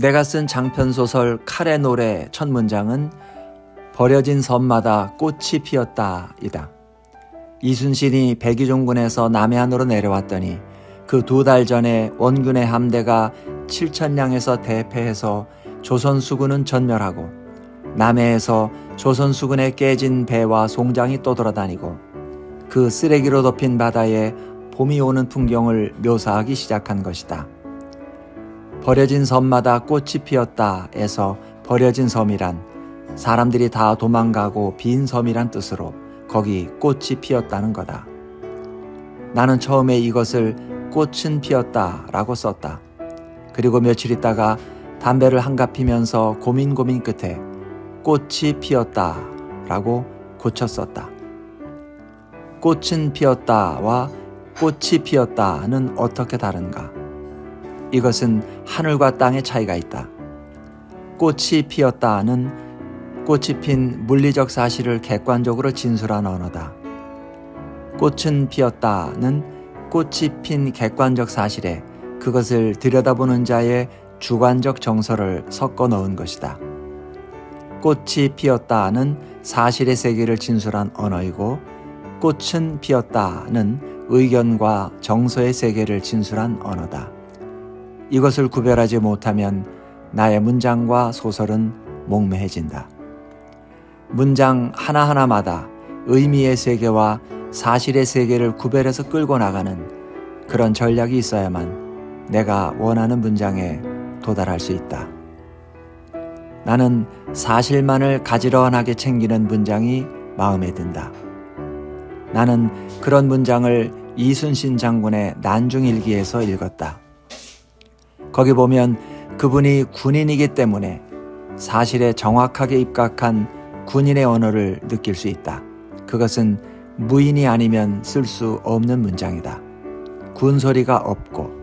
내가 쓴 장편 소설 칼의 노래 첫 문장은 버려진 섬마다 꽃이 피었다이다. 이순신이 백의종군에서 남해안으로 내려왔더니 그 두 달 전에 원군의 함대가 칠천량에서 대패해서 조선 수군은 전멸하고 남해에서 조선 수군에 깨진 배와 송장이 떠돌아다니고 그 쓰레기로 덮인 바다에 봄이 오는 풍경을 묘사하기 시작한 것이다. 버려진 섬마다 꽃이 피었다에서 버려진 섬이란 사람들이 다 도망가고 빈 섬이란 뜻으로 거기 꽃이 피었다는 거다. 나는 처음에 이것을 꽃은 피었다 라고 썼다. 그리고 며칠 있다가 담배를 한갑 피면서 고민 고민 끝에 꽃이 피었다 라고 고쳤었다. 꽃은 피었다와 꽃이 피었다는 어떻게 다른가? 이것은 하늘과 땅의 차이가 있다. 꽃이 피었다는 꽃이 핀 물리적 사실을 객관적으로 진술한 언어다. 꽃은 피었다는 꽃이 핀 객관적 사실에 그것을 들여다보는 자의 주관적 정서를 섞어 넣은 것이다. 꽃이 피었다는 사실의 세계를 진술한 언어이고 꽃은 피었다는 의견과 정서의 세계를 진술한 언어다. 이것을 구별하지 못하면 나의 문장과 소설은 목매해진다. 문장 하나하나마다 의미의 세계와 사실의 세계를 구별해서 끌고 나가는 그런 전략이 있어야만 내가 원하는 문장에 도달할 수 있다. 나는 사실만을 가지런하게 챙기는 문장이 마음에 든다. 나는 그런 문장을 이순신 장군의 난중일기에서 읽었다. 거기 보면 그분이 군인이기 때문에 사실에 정확하게 입각한 군인의 언어를 느낄 수 있다. 그것은 무인이 아니면 쓸 수 없는 문장이다. 군소리가 없고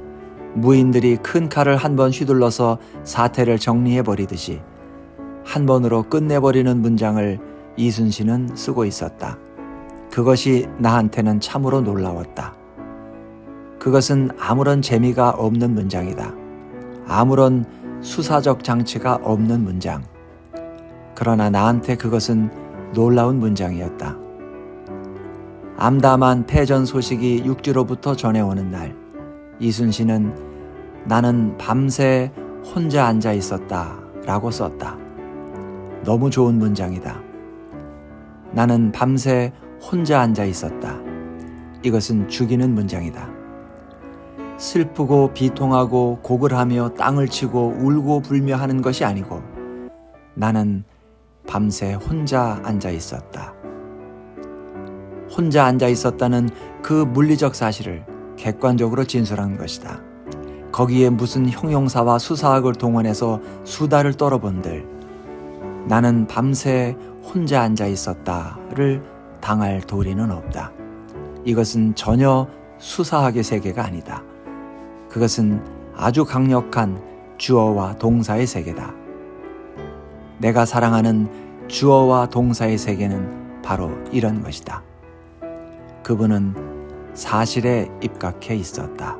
무인들이 큰 칼을 한 번 휘둘러서 사태를 정리해 버리듯이 한 번으로 끝내버리는 문장을 이순신은 쓰고 있었다. 그것이 나한테는 참으로 놀라웠다. 그것은 아무런 재미가 없는 문장이다. 아무런 수사적 장치가 없는 문장. 그러나 나한테 그것은 놀라운 문장이었다. 암담한 패전 소식이 육지로부터 전해오는 날, 이순신은 나는 밤새 혼자 앉아 있었다 라고 썼다. 너무 좋은 문장이다. 나는 밤새 혼자 앉아 있었다. 이것은 죽이는 문장이다. 슬프고 비통하고 곡을 하며 땅을 치고 울고 불며 하는 것이 아니고 나는 밤새 혼자 앉아 있었다. 혼자 앉아 있었다는 그 물리적 사실을 객관적으로 진술한 것이다. 거기에 무슨 형용사와 수사학을 동원해서 수다를 떨어본들 나는 밤새 혼자 앉아 있었다를 당할 도리는 없다. 이것은 전혀 수사학의 세계가 아니다. 그것은 아주 강력한 주어와 동사의 세계다. 내가 사랑하는 주어와 동사의 세계는 바로 이런 것이다. 그분은 사실에 입각해 있었다.